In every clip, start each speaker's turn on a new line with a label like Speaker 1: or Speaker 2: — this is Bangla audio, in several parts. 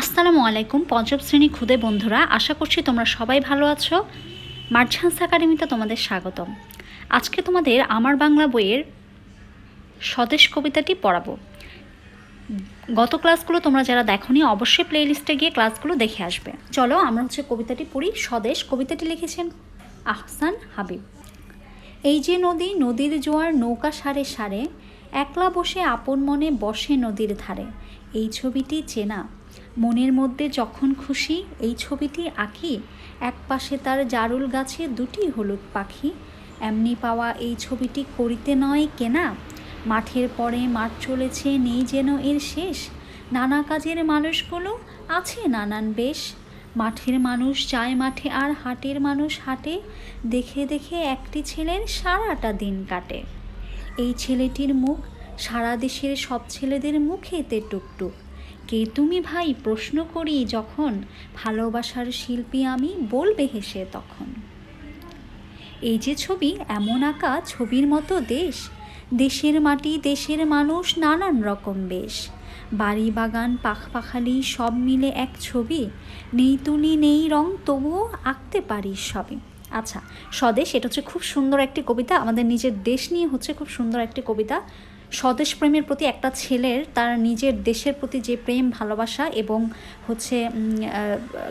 Speaker 1: আসসালামু আলাইকুম, পঞ্চম শ্রেণি খুদে বন্ধুরা। আশা করছি তোমরা সবাই ভালো আছো। মার্চান্স একাডেমিতে তোমাদের স্বাগতম। আজকে তোমাদের আমার বাংলা বইয়ের স্বদেশ কবিতাটি পড়াবো। গত ক্লাসগুলো তোমরা যারা দেখোনি, অবশ্যই প্লে লিস্টে গিয়ে ক্লাসগুলো দেখে আসবে। চলো আমরা হচ্ছে কবিতাটি পড়ি। স্বদেশ কবিতাটি লিখেছেন আহসান হাবিব। এই যে নদী, নদীর জোয়ার, নৌকা সারে সারে, একলা বসে আপন মনে বসে নদীর ধারে। এই ছবিটি চেনা মনের মধ্যে যখন খুশি, এই ছবিটি আঁকি এক পাশে তার জারুল গাছে দুটি হলুদ পাখি। এমনি পাওয়া এই ছবিটি করিতে নয় কেনা। মাঠের পরে মাঠ চলেছে, নেই যেন এর শেষ। নানা কাজের মানুষগুলো আছে নানান বেশ। মাঠের মানুষ যায় মাঠে আর হাটের মানুষ হাটে। দেখে দেখে একটি ছেলের সারাটা দিন কাটে। এই ছেলেটির মুখ সারা দেশের সব ছেলেদের মুখেতে টুকটুক। কে তুমি ভাই প্রশ্ন করি যখন ভালোবাসার শিল্পী আমি বলবে হেসে তখন। এই যে ছবি, এমন আঁকা ছবির মতো দেশ, দেশের মাটি দেশের মানুষ নানান রকম বেশ। বাড়ি বাগান পাখপাখালি সব মিলে এক ছবি, নেই তুলি, নেই রং তবুও আঁকতে পারিস সবই। আচ্ছা স্বদেশ, এটা হচ্ছে খুব সুন্দর একটি কবিতা, আমাদের নিজের দেশ নিয়ে হচ্ছে খুব সুন্দর একটি কবিতা। স্বদেশ প্রেমের প্রতি একটা ছেলের তার নিজের দেশের প্রতি যে প্রেম, ভালোবাসা এবং হচ্ছে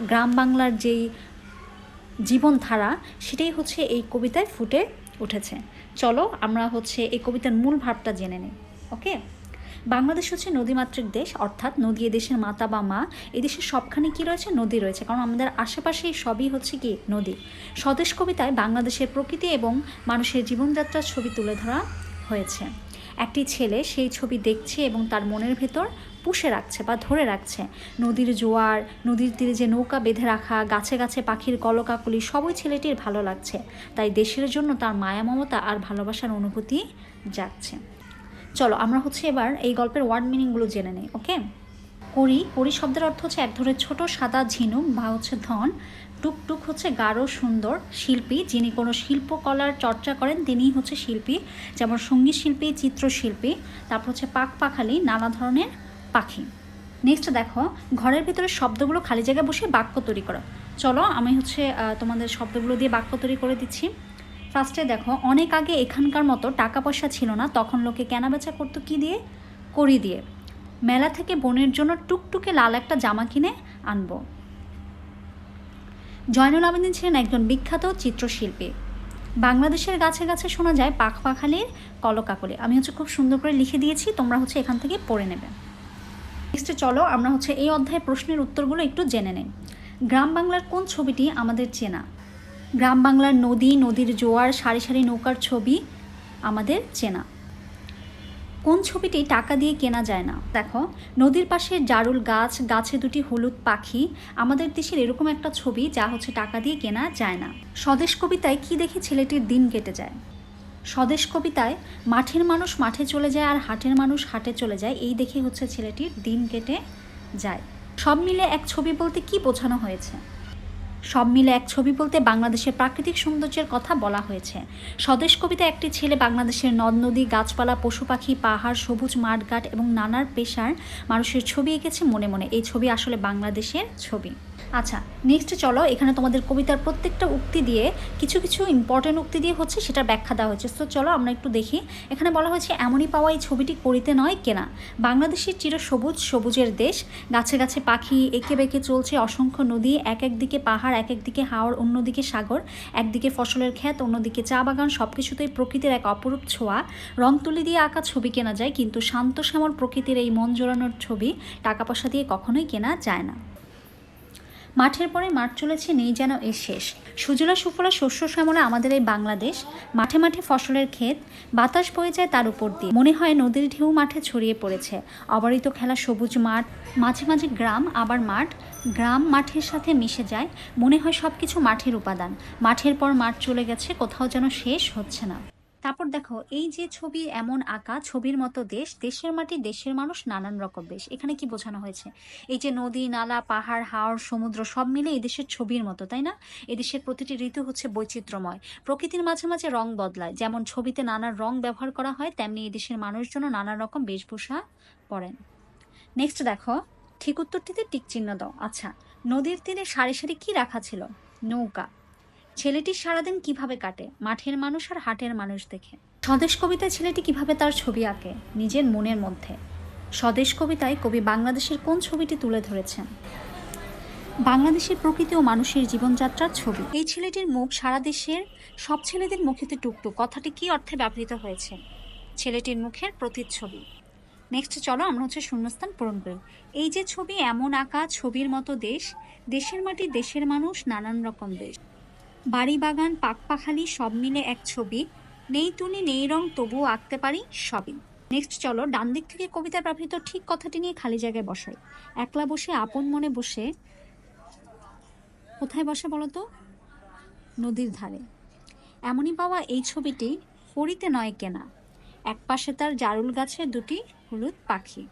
Speaker 1: গ্রাম বাংলার যেই জীবনধারা, সেটাই হচ্ছে এই কবিতায় ফুটে উঠেছে। চলো আমরা হচ্ছে এই কবিতার মূল ভাবটা জেনে নিই ওকে বাংলাদেশ হচ্ছে নদীমাতৃক দেশ, অর্থাৎ নদী এদেশের মাতা বা মা। এদেশের সবখানে কি রয়েছে? নদী রয়েছে, কারণ আমাদের আশেপাশেই সবই হচ্ছে কি? নদী। স্বদেশ কবিতায় বাংলাদেশের প্রকৃতি এবং মানুষের জীবনযাত্রার ছবি তুলে ধরা হয়েছে। একটি ছেলে সেই ছবি দেখছে এবং তার মনের ভেতর পুষে রাখছে বা ধরে রাখছে। নদীর জোয়ার, নদীর তীরে যে নৌকা বেঁধে রাখা, গাছে গাছে পাখির কলকাকলি, সবই ছেলেটির ভালো লাগছে। তাই দেশের জন্য তার মায়া, মমতা আর ভালোবাসার অনুভূতি যাচ্ছে চলো, আমরা হচ্ছে এবার এই গল্পের ওয়ার্ড মিনিংগুলো জেনে নিই ওকে করি করি শব্দের অর্থ হচ্ছে এক ধরনের ছোট সাদা ঝিনুক বা হচ্ছে ধন। টুকটুক হচ্ছে গাঢ়, সুন্দর শিল্পী। যিনি কোনো শিল্পকলার চর্চা করেন, তিনিই হচ্ছে শিল্পী। যেমন সংগীত শিল্পী, চিত্রশিল্পী, তারপর হচ্ছে পাক পাখালি, নানা ধরনের পাখি। নেক্সট দেখো, ঘরের ভিতরে শব্দগুলো খালি জায়গায় বসে বাক্য তৈরি করো। চলো, আমি হচ্ছে তোমাদের শব্দগুলো দিয়ে বাক্য তৈরি করে দিচ্ছি। ফার্স্টে দেখো, অনেক আগে এখানকার মতো টাকা পয়সা ছিল না। তখন লোকে কেনাবেচা করতো কী দিয়ে? করি দিয়ে। মেলা থেকে বোনের জন্য টুকটুকে লাল একটা জামা কিনে আনব। জয়নুল আবেদিন ছিলেন একজন বিখ্যাত চিত্রশিল্পী। বাংলাদেশের গাছে গাছে শোনা যায় পাখ পাখালির কলকাকলি। আমি হচ্ছে খুব সুন্দর করে লিখে দিয়েছি, তোমরা হচ্ছে এখান থেকে পড়ে নেবে। নেক্সটে চলো, আমরা হচ্ছে এই অধ্যায়ে প্রশ্নের উত্তরগুলো একটু জেনে নেই। গ্রাম বাংলার কোন ছবিটি আমাদের চেনা? গ্রাম বাংলার নদী, নদীর জোয়ার, সারি সারি নৌকার ছবি আমাদের চেনা। কোন ছবিটি টাকা দিয়ে কেনা যায় না? দেখো, নদীর পাশে জারুল গাছ, গাছে দুটি হলুদ পাখি। আমাদের দেশের এরকম একটা ছবি যা হচ্ছে টাকা দিয়ে কেনা যায় না। স্বদেশ কবিতায় কি দেখে ছেলেটির দিন কেটে যায়? স্বদেশ কবিতায়, মাঠের মানুষ মাঠে চলে যায় আর হাটের মানুষ হাটে চলে যায়। এই দেখে হচ্ছে ছেলেটির দিন কেটে যায়। সব মিলে এক ছবি বলতে কি বোঝানো হয়েছে? সব মিলে এক ছবি বলতে বাংলাদেশের প্রাকৃতিক সৌন্দর্যের কথা বলা হয়েছে। স্বদেশ কবিতা একটি ছেলে বাংলাদেশের নদ, নদী, গাছপালা, পশু পাখি, পাহাড়, সবুজ মাঠঘাট এবং নানার পেশার মানুষের ছবি এঁকেছে মনে মনে। এই ছবি আসলে বাংলাদেশের ছবি। আচ্ছা নেক্সট চলো, এখানে তোমাদের কবিতার প্রত্যেকটা উক্তি দিয়ে কিছু কিছু ইম্পর্টেন্ট উক্তি দিয়ে হচ্ছে সেটার ব্যাখ্যা দেওয়া হয়েছে। তো চলো আমরা একটু দেখি। এখানে বলা হয়েছে, এমনই পাওয়া এই ছবিটি করিতে নয় কেনা। বাংলাদেশের চির সবুজ, সবুজের দেশ। গাছে গাছে পাখি, এঁকে বেঁকে চলছে অসংখ্য নদী। এক একদিকে পাহাড়, এক একদিকে হাওড় অন্যদিকে সাগর। একদিকে ফসলের ক্ষেত, অন্যদিকে চা বাগান। সব কিছুতেই প্রকৃতির এক অপরূপ ছোঁয়া। রং তুলি দিয়ে আঁকা ছবি কেনা যায়, কিন্তু শান্ত শ্যামল প্রকৃতির এই মন জোড়ানোর ছবি টাকা পয়সা দিয়ে কখনোই কেনা যায় না। মাঠের পরে মাঠ চলেছে নেই যেন এর শেষ। সুজলা সুফলা শস্য শ্যামলা আমাদের এই বাংলাদেশ। মাঠে মাঠে ফসলের ক্ষেত, বাতাস বয়ে যায় তার উপর দিয়ে। মনে হয় নদীর ঢেউ মাঠে ছড়িয়ে পড়েছে। অবারিত খেলা সবুজ মাঠ, মাঝে মাঝে গ্রাম, আবার মাঠ। গ্রাম মাঠের সাথে মিশে যায়। মনে হয় সব কিছু মাঠের উপাদান। মাঠের পর মাঠ চলে গেছে, কোথাও যেন শেষ হচ্ছে না। তারপর দেখো, এই যে ছবি এমন আঁকা, ছবির মতো দেশ, দেশের মাটি, দেশের মানুষ নানান রকম বেশ এখানে কি বোঝানো হয়েছে? এই যে নদী, নালা, পাহাড় হাওড় সমুদ্র, সব মিলে এই দেশের ছবির মতো, তাই না? এদেশের প্রতিটি ঋতু হচ্ছে বৈচিত্র্যময়। প্রকৃতির মাঝে মাঝে রং বদলায়। যেমন ছবিতে নানা রং ব্যবহার করা হয়, তেমনি এই দেশের মানুষজন নানা রকম বেশভূষা পরেন। নেক্সট দেখো, ঠিক উত্তরটিতে টিক চিহ্ন দাও। আচ্ছা নদীর তীরে সারি সারি কি রাখা ছিল? নৌকা। ছেলেটি সারাদিন কীভাবে কাটে? মাঠের মানুষ আর হাটের মানুষ দেখে। স্বদেশ কবিতায় ছেলেটি কীভাবে তার ছবি আঁকে? নিজের মনের মধ্যে। স্বদেশ কবিতায় কবি বাংলাদেশের কোন ছবিটি তুলে ধরেছেন? বাংলাদেশের প্রকৃতি ও মানুষের জীবনযাত্রার ছবি। এই ছেলেটির মুখ সারা দেশের সব ছেলেদের মুখেতে টুকটুক। কথাটি কি অর্থে ব্যবহৃত হয়েছে? ছেলেটির মুখের প্রতিচ্ছবি। নেক্সট চলো, আমরা হচ্ছে শূন্যস্থান পূরণ করি। এই যে ছবি, এমন আঁকা, ছবির মতো দেশ। দেশের মাটি দেশের মানুষ, নানান রকম দেশ। বাড়ি বাগান পাকপাখালি সব মিলে এক ছবি। নেই তুনি নেই রং, তবুও আঁকতে পারি সবই। নেক্সট চলো ডান দিক থেকে কবিতা ব্যবহৃত ঠিক কথাটি নিয়ে খালি জায়গায় বসাই। একলা বসে আপন মনে বসে কোথায় বসে বলো তো নদীর ধারে। এমনই পাওয়া এই ছবিটি ফরিতে নয় কেনা। এক পাশে তার জারুল গাছে দুটি হলুদ পাখি।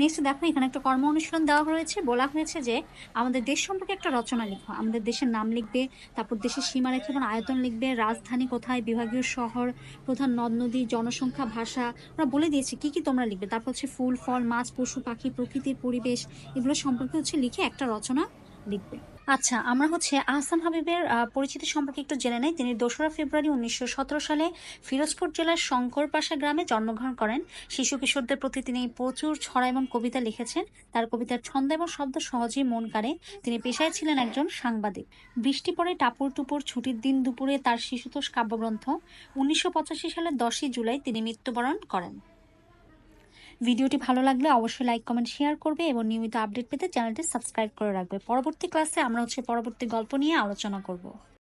Speaker 1: নেক্সট দেখো, এখানে একটা কর্ম অনুশীলন দেওয়া হয়েছে। বলা হয়েছে যে, আমাদের দেশ সম্পর্কে একটা রচনা লিখো। আমাদের দেশের নাম লিখবে, তারপর দেশের সীমারেখা এবং আয়তন লিখবে, রাজধানী কোথায়, বিভাগীয় শহর, প্রধান নদ, নদী, জনসংখ্যা, ভাষা, ওরা বলে দিয়েছে কি কি তোমরা লিখবে। তারপর হচ্ছে ফুল, ফল, মাছ, পশু, পাখি, প্রকৃতির পরিবেশ, এগুলো সম্পর্কে হচ্ছে লিখে একটা রচনা লিখবে। আচ্ছা আমরা হচ্ছে আহসান হাবিবের পরিচিতি সম্পর্কে একটু জেনে নেই। তিনি দোসরা ফেব্রুয়ারি উনিশশো সতেরো সালে ফিরোজপুর জেলার শঙ্করপাশা গ্রামে জন্মগ্রহণ করেন। শিশু কিশোরদের প্রতি তিনি প্রচুর ছড়া এবং কবিতা লিখেছেন। তার কবিতার ছন্দ এবং শব্দ সহজেই মন কাড়ে। তিনি পেশায় ছিলেন একজন সাংবাদিক। বৃষ্টি পড়ে টাপুর টুপুর, ছুটির দিন দুপুরে তার শিশুতোষ কাব্যগ্রন্থ। উনিশশো পঁচাশি সালের দশই জুলাই তিনি মৃত্যুবরণ করেন। ভিডিওটি ভালো লাগলে অবশ্যই লাইক, কমেন্ট, শেয়ার করবে এবং নিয়মিত আপডেট পেতে চ্যানেলটি সাবস্ক্রাইব করে রাখবে। পরবর্তী ক্লাসে আমরা হচ্ছে পরবর্তী গল্প নিয়ে আলোচনা করব।